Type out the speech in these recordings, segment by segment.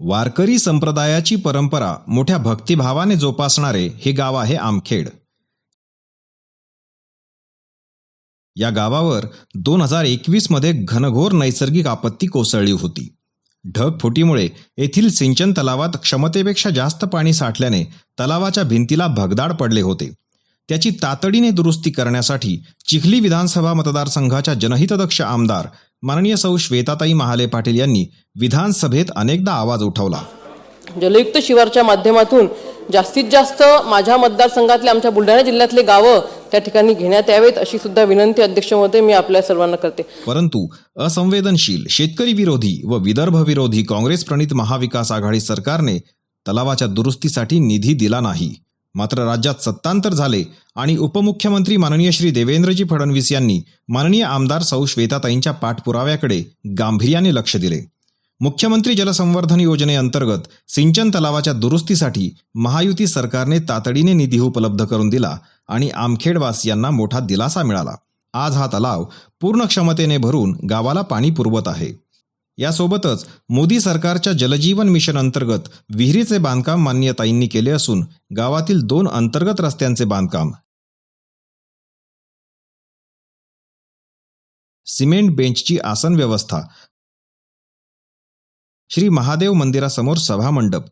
वारकरी संप्रदायाची परंपरा मोठ्या भक्तिभावाने जोपासणारे हे गाव आहे आमखेड. या गावावर दोन हजार एकवीसमध्ये घनघोर नैसर्गिक आपत्ती कोसळली होती. ढगफुटीमुळे येथील सिंचन तलावात क्षमतेपेक्षा जास्त पाणी साठल्याने तलावाच्या भिंतीला भगदाड पडले होते. त्याची तातडीने दुरुस्ती करण्यासाठी चिखली विधानसभा मतदारसंघाच्या जनहितदक्ष आमदार माननीय सौ श्वेताताई महाले पाटील यांनी विधानसभेत अनेकदा आवाज उठवला. जलयुक्त शिवारच्या माध्यमातून जास्तीत जास्त माझ्या मतदारसंघातले आमच्या बुलढाणा जिल्ह्यातले गावं त्या ठिकाणी घेण्यात यावेत अशी सुद्धा विनंती अध्यक्ष महोदय मी आपल्या सर्वांना करते. परंतु असंवेदनशील शेतकरी विरोधी व विदर्भ विरोधी काँग्रेस प्रणित महाविकास आघाडी सरकारने तलावाच्या दुरुस्तीसाठी निधी दिला नाही. मात्र राज्यात सत्तांतर झाले आणि उपमुख्यमंत्री माननीय श्री देवेंद्रजी फडणवीस यांनी माननीय आमदार सौ श्वेताताईंच्या पाठपुराव्याकडे गांभीर्याने लक्ष दिले. मुख्यमंत्री जलसंवर्धन योजनेअंतर्गत सिंचन तलावाच्या दुरुस्तीसाठी महायुती सरकारने तातडीने निधी उपलब्ध करून दिला आणि आमखेडवासियांना मोठा दिलासा मिळाला. आज हा तलाव पूर्ण क्षमतेने भरून गावाला पाणी पुरवत आहे. यासोबतच मोदी सरकारच्या जलजीवन मिशन अंतर्गत विहिरीचे बांधकाम मान्यताईंनी केले असून गावातील दोन अंतर्गत रस्त्यांचे बांधकाम. सिमेंट बेंचची आसन व्यवस्था. श्री महादेव मंदिरासमोर सभामंडप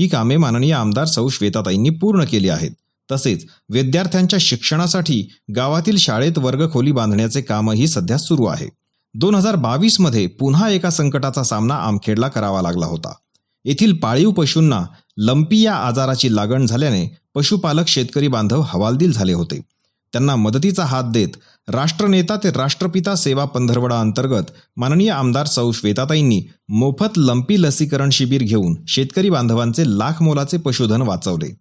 ही कामे माननीय आमदार सौ श्वेताताईंनी पूर्ण केली आहेत. तसेच विद्यार्थ्यांच्या शिक्षणासाठी गावातील शाळेत वर्गखोली बांधण्याचे कामही सध्या सुरू आहे. दोन हजार बावीसमध्ये पुन्हा एका संकटाचा सामना आमखेडला करावा लागला होता. येथील पाळीव पशूंना लंपी या आजाराची लागण झाल्याने पशुपालक शेतकरी बांधव हवालदिल झाले होते. त्यांना मदतीचा हात देत राष्ट्रनेता ते राष्ट्रपिता सेवा पंधरवडा अंतर्गत माननीय आमदार सौ. श्वेताताईंनी मोफत लंपी लसीकरण शिबिर घेऊन शेतकरी बांधवांचे लाख मोलाचे पशुधन वाचवले.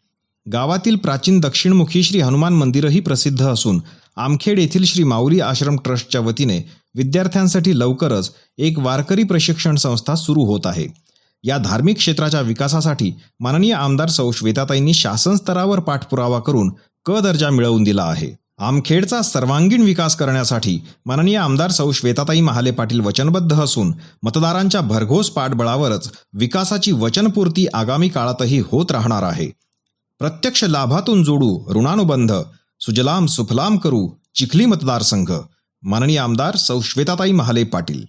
गावातील प्राचीन दक्षिणमुखी श्री हनुमान मंदिरही प्रसिद्ध असून आमखेड येथील श्री माऊली आश्रम ट्रस्टच्या वतीने विद्यार्थ्यांसाठी लवकरच एक वारकरी प्रशिक्षण संस्था सुरू होत आहे. या धार्मिक क्षेत्राच्या विकासासाठी माननीय आमदार सौ. श्वेताताईंनी शासन स्तरावर पाठपुरावा करून क दर्जा मिळवून दिला आहे. आमखेडचा सर्वांगीण विकास करण्यासाठी माननीय आमदार सौ. श्वेताताई महाले पाटील वचनबद्ध असून मतदारांच्या भरघोस पाठबळावरच विकासाची वचनपूर्ती आगामी काळातही होत राहणार आहे. प्रत्यक्ष लाभातून जोडू ऋणानुबंध सुजलाम सुफलाम करू चिखली मतदारसंघ. माननीय आमदार सौ श्वेताताई महाले पाटील.